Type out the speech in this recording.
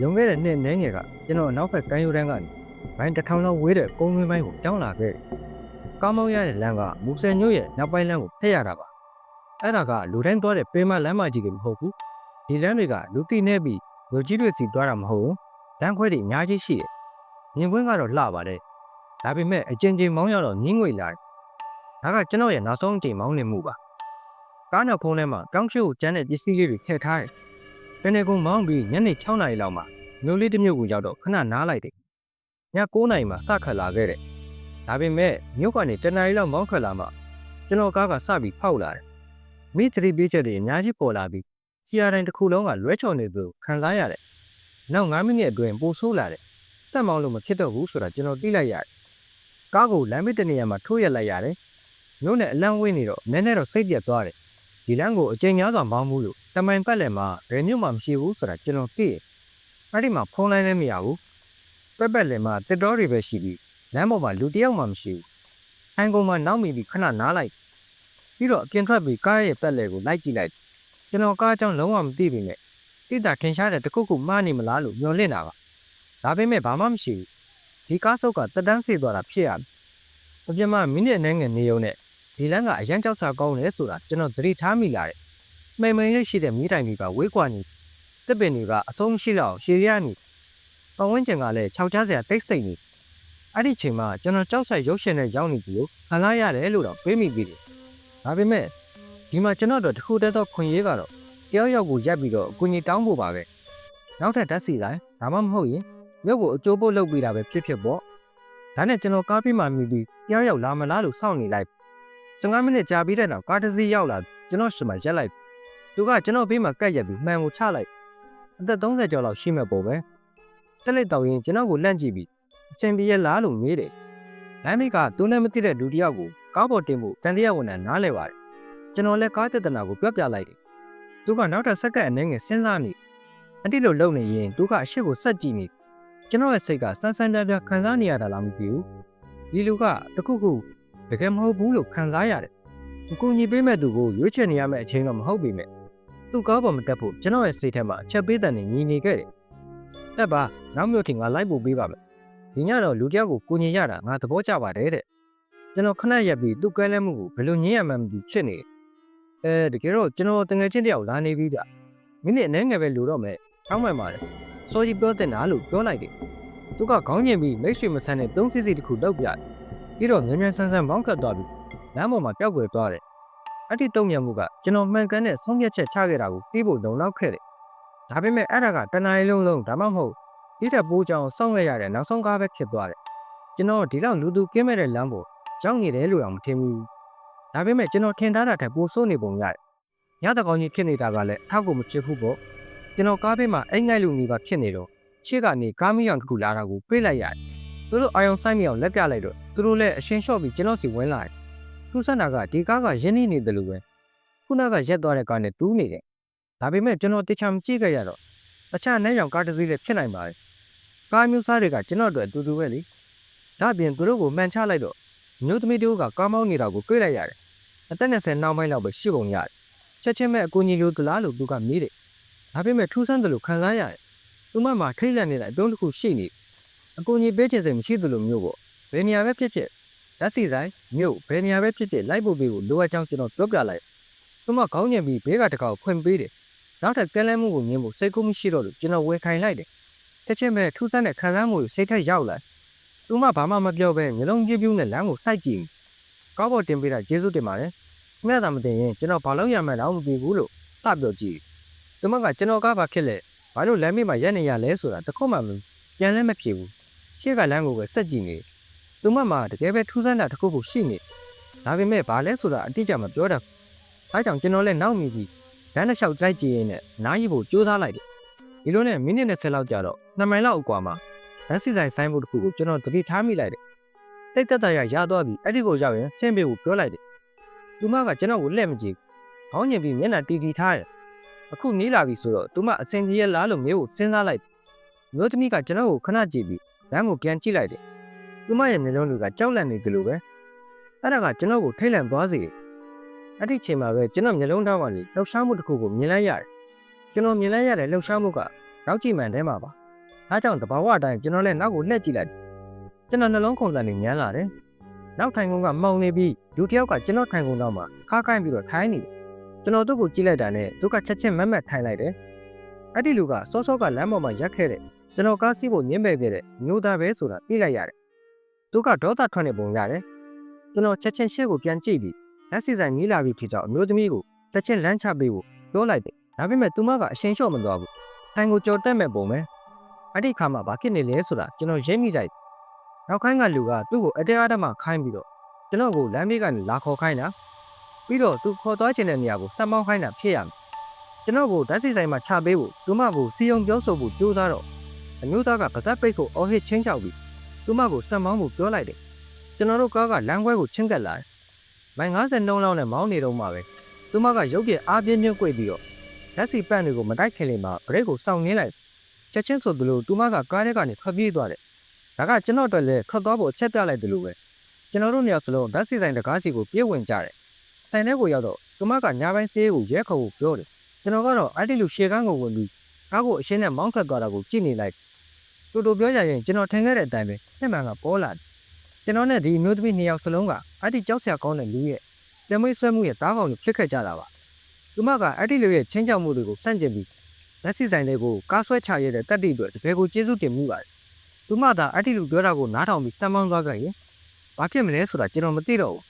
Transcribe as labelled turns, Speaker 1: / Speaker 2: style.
Speaker 1: လွန်ခဲ့တဲ့နှစ်နှင်းငယ်ကကျွန်တော်အနောက်ဘက်ကမ်းရိုးတန်းကနေဘိုင်းတစ်ထောင်လောက်ဝေးတဲ့ကုန်းတွင်းပိုင်းကိုတောင်းလာခဲ့တယ်။ကားမောင်းရတဲ့လမ်းကမူဆယ်မြို့ရဲ့နောက်ပိုင်းလမ်းကိုဖက်ရတာပါ။အဲ့ဒါကလူတိုင်းသွားတဲ့ပေမလမ်းမကြီးကမဟုတ်ဘူး။ဒီလမ်းတွေကလူတိနေပြီးလူကြီးတွေစီသွားတာမဟုတ်ဘူး။လမ်းခွဲတွေအများကြီးရှိတယ်။မြင်ကွင်းကတော့လှပါတယ်။ဒါပေမဲ့အကျဉ်းချင်းမောင်းရတော့ညင်းငွေလာတယ်။ဒါကကျွန်တော်ရဲ့နောက်ဆုံးအချိန်မောင်းနေမှုပါ။ကားနောက်ဖုံးထဲမှာကောင်းချစ်ကိုကျန်းတဲ့ပစ္စည်းလေးတွေထည့်ထားတယ်။ တနေ့ကုန်မောင်းပြီးညနေ6နာရီလောက်မှာမြို့လေးတစ်မြို့ကိုရောက်တော့ခဏနားလိုက်တယ်။ည9နာရီမှာစခတ်လာခဲ့တယ်။ဒါပေမဲ့မြို့ကနေတနာရီလောက်မောင်းထွက်လာမှကျွန်တော်ကားကစပြီးဖောက်လာတယ်။မိသတိပေးချက်တွေအများကြီးပေါ်လာပြီးစီယာတိုင်းတစ်ခုလုံးကလွဲချော်နေသူခံစားရတယ်။နောက်9မိနစ်အတွင်းပိုဆိုးလာတယ်။တက်မောင်းလို့မဖြစ်တော့ဘူးဆိုတာကျွန်တော်သိလိုက်ရတယ်။ကားကိုလမ်းမတစ်နေရာမှာထိုးရက်လိုက်ရတယ်။မြို့နဲ့အလံဝင်းနေတော့နည်းနည်းတော့စိတ်ပြတ်သွားတယ်။ ဒီလမ်းကိုအချိန်များစွာမောင်းမှုလို့တမိုင်ပတ်လည်မှာဘယ်မြို့မှမရှိဘူးဆိုတာကျွန်တော်သိတယ်။အဲ့ဒီမှာဖုန်းလိုင်းလည်းမရဘူး။ပက်ပက်လည်မှာတစ်တော်တွေပဲရှိပြီးလမ်းပေါ်မှာလူတစ်ယောက်မှမရှိဘူး။ဟန်ကုန်မှာနောက်မိပြီးခဏနားလိုက်ပြီးတော့အပြင်ထွက်ပြီးကားရဲ့ပက်လည်ကိုလိုက်ကြည့်လိုက်ကျွန်တော်ကားအကြောင်းလုံးဝမသိပေမဲ့တိတာထင်ရှားတဲ့တစ်ခုခုမှားနေမလားလို့မျှော်လင့်တာပါ။ဒါပေမဲ့ဘာမှမရှိဘူး။ဒီကားစုပ်ကတက်တန်းစေသွားတာဖြစ်ရတယ်။အပြင်မှာမိနစ်အနည်းငယ်နေုံနဲ့ ဒီလမ်းကအရန်ကြောက်စာကောင်းတယ်ဆိုတာကျွန်တော်သတိထားမိလာတယ်။မှန်မှန်ရရှိတဲ့မိတိုင်တွေကဝေးကွာနေတစ်ပင်တွေကအဆုံးမရှိတော့ရှည်ရနေပတ်ဝန်းကျင်ကလည်းခြောက်ချစရာတိတ်ဆိတ်နေအဲ့ဒီချိန်မှာကျွန်တော်ကြောက်ဆိုင်ရုပ်ရှင်နဲ့ရောက်နေပြီလို့ခံစားရတယ်လို့တော့တွေးမိပြီတယ်။ဒါပေမဲ့ဒီမှာကျွန်တော်တို့တစ်ခုတည်းသောခွင့်ရေးကတော့တယောက်ယောက်ကိုရက်ပြီးတော့အကူကြီးတောင်းဖို့ပါပဲ။နောက်ထပ်ဓာတ်စီတိုင်းဒါမှမဟုတ်ရင်ရုပ်ကိုအကျိုးပို့လုပ်ပေးတာပဲဖြစ်ဖြစ်ပေါ့။ဒါနဲ့ကျွန်တော်ကားပြီးမှမြည်ပြီးတယောက်ယောက်လာမလားလို့စောင့်နေလိုက် 15မိနစ်ကြာပြီးတဲ့နောက်ကားတစ်စီးရောက်လာကျွန်တော်ရှင်မရက်လိုက်သူကကျွန်တော်ဘေးမှာကတ်ရက်ပြီးမှန်ကိုချလိုက်အသက်30ကျော်လောက်ရှိမဲ့ပုံပဲစက်လက်တော်ရင်ကျွန်တော်ကိုလန့်ကြည့်ပြီးအချိန်ပြည့်လားလို့မေးတယ်လမ်းမိကသူနဲ့မသိတဲ့လူတစ်ယောက်ကိုကားပေါ်တင်ဖို့တန်တရားဝန်ထမ်းနားလဲပါတယ်ကျွန်တော်လည်းကားတက်တနာကိုပြောပြလိုက်တယ်သူကနောက်ထပ်စက္ကန့်အနေငယ်စဉ်းစားနေအတိလို့လုံနေရင်သူကအရှိကိုဆက်ကြည့်နေကျွန်တော်ရဲ့စိတ်ကစမ်းစမ်းပြပြခံစားနေရတာလားမသိဘူးဒီလူကတခုခု တကယ်မဟုတ်ဘူးလို့ခံစားရတယ်အကူညီပေးမဲ့သူကိုရွေးချယ်နေရမယ့်အချိန်တော့မဟုတ်ပေမဲ့သူ့ကားပေါ်မတက်ဖို့ကျွန်တော်ရဲ့စိတ်ထဲမှာအချက်ပေးတဲ့နေညီနေခဲ့တယ်။တက်ပါနောက်မျိုးထင်ငါလိုက်ဖို့ပေးပါမယ်။ဒီညတော့လူတယောက်ကိုကိုညီရတာငါသဘောကျပါတယ်တဲ့။ကျွန်တော်ခဏရက်ပြီးသူ့ကဲလဲမှုကိုဘယ်လိုညင်ရမှန်းမသိဖြစ်နေ။အဲတကယ်တော့ကျွန်တော်တငယ်ချင်းတယောက်လာနေပြီဗျ။မိနစ်အနည်းငယ်ပဲလူတော့မယ်။ထောင်းမှန်ပါတယ်။စောကြီးပြောတဲ့နာလို့ပြောလိုက်တယ်။သူကခေါင်းညင်ပြီးမိတ်ဆွေမဆန်းတဲ့သုံးစီစီတစ်ခုလောက်ပြတယ်။ ပြီးတော့ငញ្ញဆန်းဆန်းမောင်းကတ်သွားပြီးလမ်းပေါ်မှာပျောက်ကွယ်သွားတယ်။အဲ့ဒီတုံ့ပြန်မှုကကျွန်တော်မှန်ကန်တဲ့ဆုံးဖြတ်ချက်ချခဲ့တာကိုပြီးဖို့လုံလောက်ခဲ့တယ်။ဒါပေမဲ့အဲ့ဒါကတနအီလုံးလုံးဒါမှမဟုတ်ဒီထက်ပိုးချောင်စောင့်ခဲ့ရတဲ့နောက်ဆုံးကားပဲဖြစ်သွားတယ်။ကျွန်တော်ဒီလောက်လူသူကင်းမဲ့တဲ့လမ်းပေါ်ကြောက်နေတယ်လို့တော့မထင်ဘူး။ဒါပေမဲ့ကျွန်တော်ထင်ထားတာထက်ပိုဆိုးနေပုံရတယ်။ညတကောင်ကြီးဖြစ်နေတာကလည်းအထောက်ကိုမဖြစ်ဘူးပေါ့။ကျွန်တော်ကားဘေးမှာအိမ်ငိုက်လူနေပါဖြစ်နေတော့ရှေ့ကနေကားမီးရောင်တစ်ခုလာတာကိုပြေးလိုက်ရတယ်။ သူတို့အာယုံဆိုင်မြောင်လက်ပြလိုက်တော့သူတို့လည်းအရှင်းလျှော့ပြီးကျွန်တော်စီဝင်လာတယ်။ထူးဆန်းတာကဒီကားကရင်းနှီးနေတယ်လို့ပဲခုနကရက်သွားတဲ့ကားနဲ့တူးနေတယ်။ဒါပေမဲ့ကျွန်တော်တခြားမကြည့်ခဲ့ရတော့တခြားနဲ့ရောင်ကားတစ်စီးလည်းဖြစ်နိုင်ပါတယ်။ကားမျိုးစားတွေကကျွန်တော်တို့အတူတူပဲလေ။ဒါ့အပြင်သူတို့ကိုမှန်ချလိုက်တော့မျိုးသမီးတို့ကကားမောင်းနေတာကိုတွေ့လိုက်ရတယ်။အသက်20နောက်ပိုင်းလောက်ပဲရှိပုံရတယ်။ချက်ချင်းပဲအကူကြီးလိုသလားလို့သူကမေးတယ်။ဒါပေမဲ့ထူးဆန်းတယ်လို့ခံစားရတယ်။သူမမှာထိတ်လန့်နေတဲ့အပြုံးတစ်ခုရှိနေ။ အကူကြီးပေးချင်စိတ်မရှိသလိုမျိုးပေါ့။ဘယ်နေရာပဲဖြစ်ဖြစ်လက်စီဆိုင်မြို့ဘယ်နေရာပဲဖြစ်ဖြစ်လိုက်ဖို့ပေးကိုလိုအပ်ကြောင်းကျွန်တော်ပြောပြလိုက်။သူမခေါင်းညင်ပြီးဘေးကတကောက်ဖွင့်ပေးတယ်။နောက်ထပ်ကဲလဲမှုကိုမြင်ဖို့စိတ်ကူးမရှိတော့လို့ကျွန်တော်ဝယ်ခိုင်လိုက်တယ်။တစ်ချက်ပဲထူးဆန်းတဲ့ခံစားမှုကိုစိတ်ထက်ရောက်လာ။သူမဘာမှမပြောဘဲမျိုးလုံးပြပြနဲ့လမ်းကိုစိုက်ကြည့်။ကောက်ပေါ်တင်ပေးတာကျေးဇူးတင်ပါတယ်။ခင်ဗျားသာမတင်ရင်ကျွန်တော်ဘာလို့ရမှန်းတော့မသိဘူးလို့သပြောကြည့်။သူမကကျွန်တော်ကဘာဖြစ်လဲ။ဘာလို့လမ်းမေးမှာရက်နေရလဲဆိုတာတခုမှမပြန်လဲမဖြစ်ဘူး။ ရှေ့ကလမ်းကိုပဲဆက်ကြည့်နေ။သူမမှာတကယ်ပဲထူးဆန်းတာတစ်ခုခုရှိနေ။ဒါပေမဲ့ဘာလဲဆိုတာအတိအကျမပြောတတ်ဘူး။အဲကြောင့်ကျွန်တော်လည်းနောက်မိပြီးလမ်းတစ်လျှောက်တိုက်ကြည့်ရင်းနဲ့နားရီဖို့ကြိုးစားလိုက်တယ်။ဒီလိုနဲ့မိနစ်20လောက်ကြာတော့2မိုင်လောက်အကွာမှာဓာတ်စီဆိုင်ဆိုင်ဖို့တစ်ခုကိုကျွန်တော်တတိထားမိလိုက်တယ်။တိတ်တက်တရရသွားပြီးအဲ့ဒီကိုရောက်ရင်ဆင်းပေးဖို့ပြောလိုက်တယ်။သူမကကျွန်တော်ကိုလှည့်မကြည့်။ခေါင်းညင်ပြီးမျက်နှာတီတီထားတယ်။အခုနီးလာပြီဆိုတော့သူမအစင်ကြီးရလားလို့မျိုးကိုစဉ်းစားလိုက်။မျိုးသမီးကကျွန်တော်ကိုခဏကြည့်ပြီး လမ်းကိုပြန်ကြည့်လိုက်တယ်။သူမရဲ့မျက်လုံးတွေကကြောက်လန့်နေတယ်လို့ပဲ။အဲ့ဒါကကျွန်တော်ကိုထိတ်လန့်သွားစေတယ်။အဲ့ဒီချိန်မှာပဲကျွန်တော်မျက်လုံးထောက်ကနေလှောက်ရှားမှုတစ်ခုကိုမြင်လိုက်ရတယ်။ကျွန်တော်မြင်လိုက်ရတဲ့လှောက်ရှားမှုကနောက်ကြည့်မှန်ထဲမှာပါ။အားကြောင့်တဘာဝအတိုင်းကျွန်တော်လည်းနောက်ကိုလှည့်ကြည့်လိုက်။ကျွန်တော်နှလုံးခုန်တန်နေညမ်းလာတယ်။နောက်ထိုင်ကုန်ကမှောင်နေပြီးလူတစ်ယောက်ကကျွန်တော်ထိုင်ကုန်တော့မှခါခိုင်းပြီးတော့ထိုင်နေတယ်။ကျွန်တော်တို့ကိုကြည့်လိုက်တာနဲ့သူကချက်ချင်းမက်မက်ထိုင်လိုက်တယ်။အဲ့ဒီလူကစောစောကလမ်းပေါ်မှာရက်ခဲ့တဲ့ ကျွန်တော်ကားစီးဖို့ညှင်းပယ်ခဲ့တဲ့မျိုးသားပဲဆိုတာသိလိုက်ရတယ်။သူကဒေါသထွက်နေပုံရတယ်။ကျွန်တော်ချက်ချင်းရှေ့ကိုပြန်ကြည့်ပြီးလက်စီဆိုင်နီးလာပြီးဖြစ်ကြောင်းအမျိုးသမီးကိုတစ်ချက်လမ်းချပေးဖို့ပြောလိုက်တယ်။ဒါပေမဲ့သူမကအရှင်လျှော့မသွားဘူး။ထိုင်ကိုကြော်တက်မဲ့ပုံပဲ။အဲ့ဒီခါမှာဘာဖြစ်နေလဲဆိုတာကျွန်တော်ရိပ်မိလိုက်။နောက်ခိုင်းကလူကသူ့ကိုအတဲအားတမခိုင်းပြီးတော့ကျွန်တော်ကိုလမ်းဘေးကနေလာခေါ်ခိုင်းတာ။ပြီးတော့သူခေါ်သွားခြင်းတဲ့နေရာကိုစမ်းမောင်းခိုင်းတာဖြစ်ရမယ်။ကျွန်တော်ကိုဓာတ်စီဆိုင်မှာချပေးဖို့သူမကိုစီယုံပြောဆိုဖို့ကြိုးစားတော့ အမျိုးသားကပါဇက်ပိတ်ကိုအော်ဟစ်ချင်းချောက်ပြီးသူမကိုစမ်းမောင်းဖို့ပြောလိုက်တယ်။ကျွန်တော်တို့ကားကလမ်းခွဲကိုချင်းကပ်လာတယ်။မိုင်90နှုန်းလောက်နဲ့မောင်းနေတော့မှပဲသူမကရုပ်ပြအားပြင်းပြင်း꿰ပြီးတော့ဓာတ်စီပန့်တွေကိုမတိုက်ခင်လေမှာဘရိတ်ကိုစောင့်နေလိုက်ချက်ချင်းဆိုသလိုသူမကကားထဲကနေထွက်ပြေးသွားတယ်။ဒါကကျွန်တော်အတွက်လည်းထွက်သွားဖို့အချက်ပြလိုက်တယ်လို့ပဲကျွန်တော်တို့နေရာစလုံးဓာတ်စီဆိုင်တကားစီကိုပြေးဝင်ကြတယ်။တိုင်ထဲကိုရောက်တော့သူမကညာပိုင်းဆေးကိုရဲခေါ်ဖို့ပြောတယ်။ကျွန်တော်ကတော့အဲ့ဒီလူရှေကန်းကိုဝင်ပြီးကားကိုအရှင်းနဲ့မောင်းထွက်သွားတာကိုကြည့်နေလိုက် တူတူပြောကြရင်ကျွန်တော်ထင်ခဲ့တဲ့အတိုင်းပဲနှစ်မှန်ကပေါ်လာတယ်။ကျွန်တော်နဲ့ဒီမျိုးသမီးနှစ်ယောက်စလုံးကအဲ့ဒီကြောက်စရာကောင်းတဲ့လူရဲ့ပြမိတ်ဆွဲမှုရဲ့တားကောင်ကိုဖြစ်ခဲ့ကြတာပါ။သူမကအဲ့ဒီလူရဲ့ချင်းချောက်မှုတွေကိုစန့်ကျင်ပြီးလက်စီဆိုင်တွေကိုကားဆွဲချရတဲ့တက်တိတွေတကယ်ကိုကျေးဇူးတင်မှုပါတယ်။သူမသာအဲ့ဒီလူပြောတာကိုနားထောင်ပြီးစမ်းမောင်းသွားခဲ့ရင်ဘာဖြစ်မလဲဆိုတာကျွန်တော်မသိတော့ဘူး